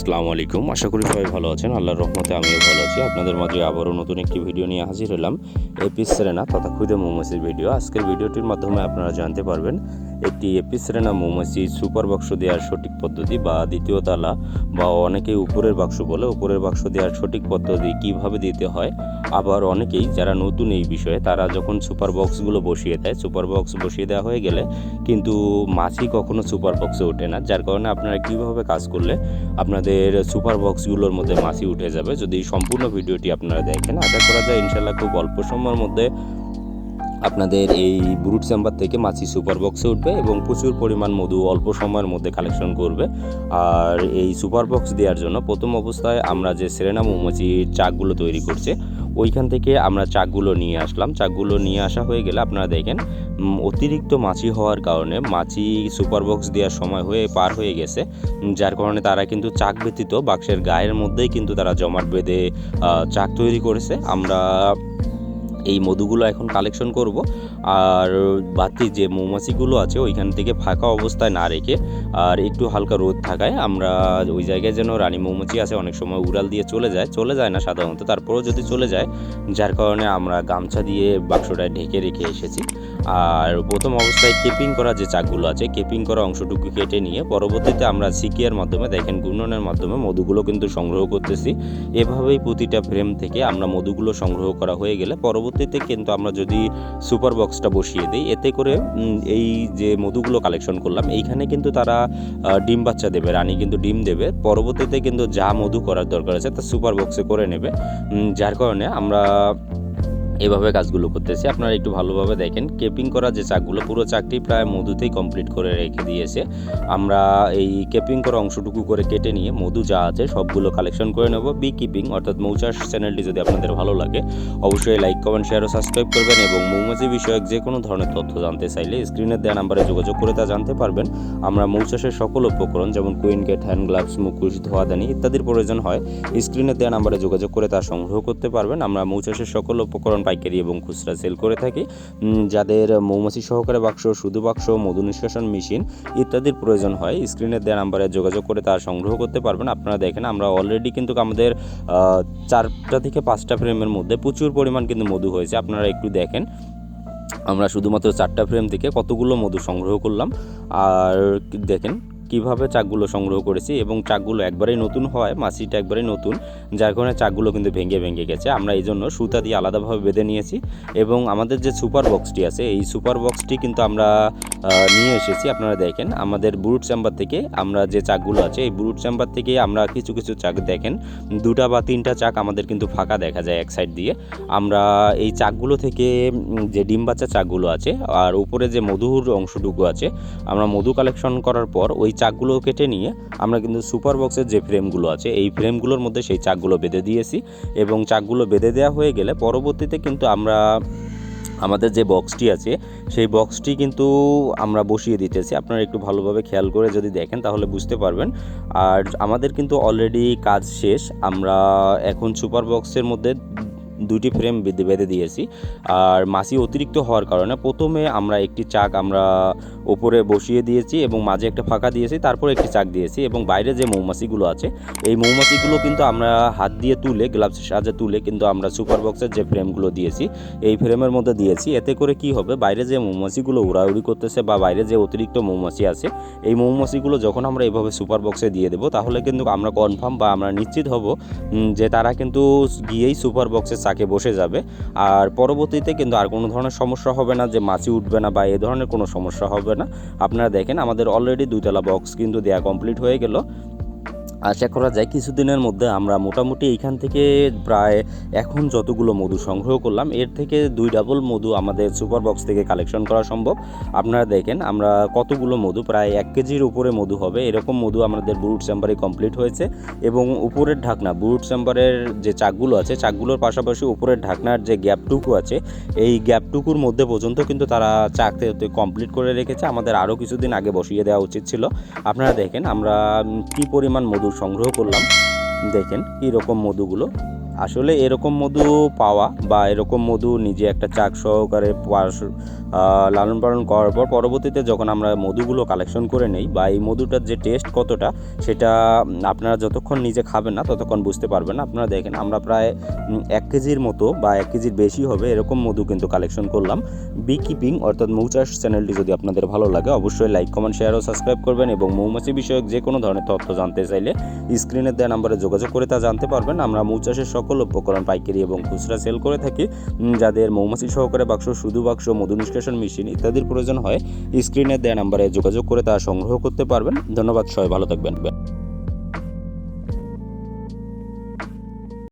আসসালামু আলাইকুম। আশা করি সবাই ভালো আছেন। আল্লাহর রহমতে আমিও ভালো আছি। আপনাদের মাঝে আবারও নতুন একটি ভিডিও নিয়ে হাজির হলাম। এপি সেরেনা তথা খুদে মোমসির ভিডিও। আজকের ভিডিওটির মাধ্যমে আপনারা জানতে পারবেন একটি এপিস সেরেনা মৌমাছি, সুপার বাক্স দেওয়ার সঠিক পদ্ধতি বা দ্বিতীয় তালা, বা অনেকেই উপরের বাক্স বলে উপরের বাক্স দেওয়ার সঠিক পদ্ধতি কীভাবে দিতে হয়। আবার অনেকেই যারা নতুন এই বিষয়ে, তারা যখন সুপার বক্সগুলো বসিয়ে দেয়, সুপার বক্স বসিয়ে দেওয়া হয়ে গেলে কিন্তু মাছি কখনো সুপার বক্সে ওঠে না। যার কারণে আপনারা কীভাবে কাজ করলে আপনাদের সুপার বক্সগুলোর মধ্যে মাছি উঠে যাবে, যদি সম্পূর্ণ ভিডিওটি আপনারা দেখেন, আশা করা যায় ইনশাল্লাহ খুব অল্প সময়ের মধ্যে আপনাদের এই ব্রুট চেম্বার থেকে মাছি সুপার বক্সে উঠবে এবং প্রচুর পরিমাণ মধু অল্প সময়ের মধ্যে কালেকশন করবে। আর এই সুপার বক্স দেওয়ার জন্য প্রথম অবস্থায় আমরা যে সেরেনা মৌমাছির চাকগুলো তৈরি করছে, ওইখান থেকে আমরা চাকগুলো নিয়ে আসলাম। চাকগুলো নিয়ে আসা হয়ে গেলে আপনারা দেখেন অতিরিক্ত মাছি হওয়ার কারণে মাছি সুপার বক্স দেওয়ার সময় হয়ে পার হয়ে গেছে। যার কারণে তারা কিন্তু চাক ব্যতীত বাক্সের গায়ের মধ্যেই কিন্তু তারা জমাট বেঁধে চাক তৈরি করেছে। আমরা এই মধুগুলো এখন কালেকশন করব। আর বাতি যে মৌমাছিগুলো আছে, ওইখান থেকে ফাঁকা অবস্থায় না রেখে আর একটু হালকা রোদ থাকায় আমরা ওই জায়গায় যেন রানী মৌমাছি আছে, অনেক সময় উড়াল দিয়ে চলে যায় চলে যায় না সাধারণত, তারপরেও যদি চলে যায়, যার কারণে আমরা গামছা দিয়ে বাক্সটায় ঢেকে রেখে এসেছি। আর প্রথম অবস্থায় কেপিং করা যে চাকগুলো আছে, কেপিং করা অংশটুকু কেটে নিয়ে পরবর্তীতে আমরা সিকিয়ার মাধ্যমে, দেখেন গুণনের মাধ্যমে মধুগুলো কিন্তু সংগ্রহ করতেছি। এভাবেই প্রতিটা ফ্রেম থেকে আমরা মধুগুলো সংগ্রহ করা হয়ে গেলে পরবর্তীতে কিন্তু আমরা যদি সুপার বক্সটা বসিয়ে দিই, এতে করে এই যে মধুগুলো কালেকশন করলাম, এইখানে কিন্তু তারা ডিম বাচ্চা দেবে, রানী কিন্তু ডিম দেবে। পরবর্তীতে কিন্তু যা মধু করার দরকার আছে তা সুপার বক্সে করে নেবে। যার কারণে আমরা এভাবে কাজগুলো করতেছি। আপনারা একটু ভালোভাবে দেখেন। কেপিং করা যে চাকগুলো, পুরো চাকটি প্রায় মধুতেই কমপ্লিট করে রেখে দিয়েছে। আমরা এই কেপিং করা অংশটুকু করে কেটে নিয়ে মধু যা আছে সবগুলো কালেকশন করে নেব। বি কিপিং অর্থাৎ মৌচাষ চ্যানেলটি যদি আপনাদের ভালো লাগে, অবশ্যই লাইক কমেন্ট শেয়ার ও সাবস্ক্রাইব করবেন এবং মৌমাছি বিষয়ক যে কোনো ধরনের তথ্য জানতে চাইলে স্ক্রিনের দেওয়া নাম্বারে যোগাযোগ করে তা জানতে পারবেন। আমরা মৌচাষের সকল উপকরণ যেমন কুইন গেট হ্যান্ড গ্লাভস মুখোশ ধোয়াদানি ইত্যাদির প্রয়োজন হয় স্ক্রিনে দেওয়া নাম্বারে যোগাযোগ করে তা সংগ্রহ করতে পারবেন। আমরা মৌচাষের সকল উপকরণ পাইকারি এবং খুচরা সেল করে থাকি। যাদের মৌমাছি সহকারে বাক্স, শুধু বাক্স, মধু নিষ্কাশন মেশিন ইত্যাদির প্রয়োজন হয়, স্ক্রিনে দেওয়া নাম্বারে যোগাযোগ করে তা সংগ্রহ করতে পারবেন। আপনারা দেখেন, আমরা অলরেডি কিন্তু আমাদের চারটা থেকে পাঁচটা ফ্রেমের মধ্যে প্রচুর পরিমাণ কিন্তু মধু হয়েছে। আপনারা একটু দেখেন, আমরা শুধুমাত্র চারটা ফ্রেম থেকে কতগুলো মধু সংগ্রহ করলাম। আর দেখেন কীভাবে চাকগুলো সংগ্রহ করেছি এবং চাকগুলো একবারেই নতুন হয় মাছিটা একবারেই নতুন, যার কারণে চাকগুলো কিন্তু ভেঙে ভেঙে গেছে। আমরা এই জন্য সুতা দিয়ে আলাদাভাবে বেঁধে নিয়েছি এবং আমাদের যে সুপার বক্সটি আছে, এই সুপার বক্সটি কিন্তু আমরা নিয়ে এসেছি। আপনারা দেখেন, আমাদের ব্রুট চেম্বার থেকে আমরা যে চাকগুলো আছে, এই ব্রুট চেম্বার থেকে আমরা কিছু কিছু চাক দেখেন, দুটা বা তিনটা চাক আমাদের কিন্তু ফাঁকা দেখা যায় এক সাইড দিয়ে। আমরা এই চাকগুলো থেকে যে ডিম বাচ্চা চাকগুলো আছে, আর উপরে যে মধুর অংশটুকু আছে, আমরা মধু কালেকশন করার পর ওই চাকগুলো কেটে নিয়ে আমরা কিন্তু সুপার বক্সের যে ফ্রেমগুলো আছে, এই ফ্রেমগুলোর মধ্যে সেই চাকগুলো বেঁধে দিয়েছি এবং চাকগুলো বেঁধে দেওয়া হয়ে গেলে পরবর্তীতে কিন্তু আমরা আমাদের যে বক্সটি আছে, সেই বক্সটি কিন্তু আমরা বসিয়ে দিতেছি। আপনারা একটু ভালোভাবে খেয়াল করে যদি দেখেন তাহলে বুঝতে পারবেন। আর আমাদের কিন্তু অলরেডি কাজ শেষ। আমরা এখন সুপার বক্সের মধ্যে দুটি ফ্রেম বেঁধে বেঁধে দিয়েছি। আর মাসি অতিরিক্ত হওয়ার কারণে প্রথমে আমরা একটি চাক আমরা ওপরে বসিয়ে দিয়েছি এবং মাঝে একটা ফাঁকা দিয়েছি, তারপরে একটি চাক দিয়েছি এবং বাইরে যে মৌমাছিগুলো আছে, এই মৌমাছিগুলো কিন্তু আমরা হাত দিয়ে তুলে, গ্লাভসের সাহায্যে তুলে কিন্তু আমরা সুপার বক্সের যে ফ্রেমগুলো দিয়েছি, এই ফ্রেমের মধ্যে দিয়েছি। এতে করে কি হবে, বাইরে যে মৌমাছিগুলো উড়াউড়ি করতেছে বা বাইরে যে অতিরিক্ত মৌমাছি আছে, এই মৌমাছিগুলো যখন আমরা এভাবে সুপার বক্সে দিয়ে দেবো, তাহলে কিন্তু আমরা কনফার্ম বা আমরা নিশ্চিত হব যে তারা কিন্তু গিয়েই সুপার বক্সের চাকে বসে যাবে। আর পরবর্তীতে কিন্তু আর কোনো ধরনের সমস্যা হবে না যে মাছি উঠবে না বা এ ধরনের কোনো সমস্যা হবে না। আপনারা দেখেন আমাদের অলরেডি দুইতলা বক্স কিন্তু দেয়া কমপ্লিট হয়ে গেল। আশা করা যায় কিছুদিনের মধ্যে আমরা মোটামুটি এইখান থেকে প্রায় এখন যতগুলো মধু সংগ্রহ করলাম, এর থেকে দুই ডাবল মধু আমাদের সুপার বক্স থেকে কালেকশন করা সম্ভব। আপনারা দেখেন, আমরা কতগুলো মধু, প্রায় এক কেজির উপরে মধু হবে। এরকম মধু আমাদের বুরুট চেম্বারে কমপ্লিট হয়েছে এবং উপরের ঢাকনা বুরুট চেম্বারের যে চাকগুলো আছে, চাকগুলোর পাশাপাশি উপরের ঢাকনার যে গ্যাপটুকু আছে, এই গ্যাপটুকুর মধ্যে পর্যন্ত কিন্তু তারা চাকতে কমপ্লিট করে রেখেছে। আমাদের আরও কিছুদিন আগে বসিয়ে দেওয়া উচিত ছিল। আপনারা দেখেন, আমরা কি পরিমাণ মধু সংগ্রহ করলাম। দেখেন কীরকম মধুগুলো। আসলে এরকম মধু পাওয়া বা এরকম মধু নিজে একটা চাক সহকারে লালন পালন করার পর পরবর্তীতে যখন আমরা মধুগুলো কালেকশন করে নেই বা এই মধুটার যে টেস্ট কতটা সেটা আপনারা যতক্ষণ নিজে খাবেন না ততক্ষণ বুঝতে পারবেন না। আপনারা দেখেন আমরা প্রায় এক কেজির মতো বা এক কেজির বেশি হবে এরকম মধু কিন্তু কালেকশন করলাম। বি কিপিং অর্থাৎ মৌচাষ চ্যানেলটি যদি আপনাদের ভালো লাগে অবশ্যই লাইক কমেন্ট শেয়ার ও সাবস্ক্রাইব করবেন এবং মৌমাছি বিষয়ক যে কোনো ধরনের তথ্য জানতে চাইলে স্ক্রিনে দেওয়া নাম্বারে যোগাযোগ করে তা জানতে পারবেন। আমরা মৌচাষের সকল উপকরণ পাইকারি এবং খুচরা সেল করে থাকি যাদের মৌমাছি সহকারে বাক্স, শুধু বাক্স, মধু নিষ্কাশন মেশিন ইত্যাদির প্রয়োজন হয়, স্ক্রিনে দেয়া নাম্বারে যোগাযোগ করে তা সংগ্রহ করতে পারবেন। ধন্যবাদ, সবাই ভালো থাকবেন।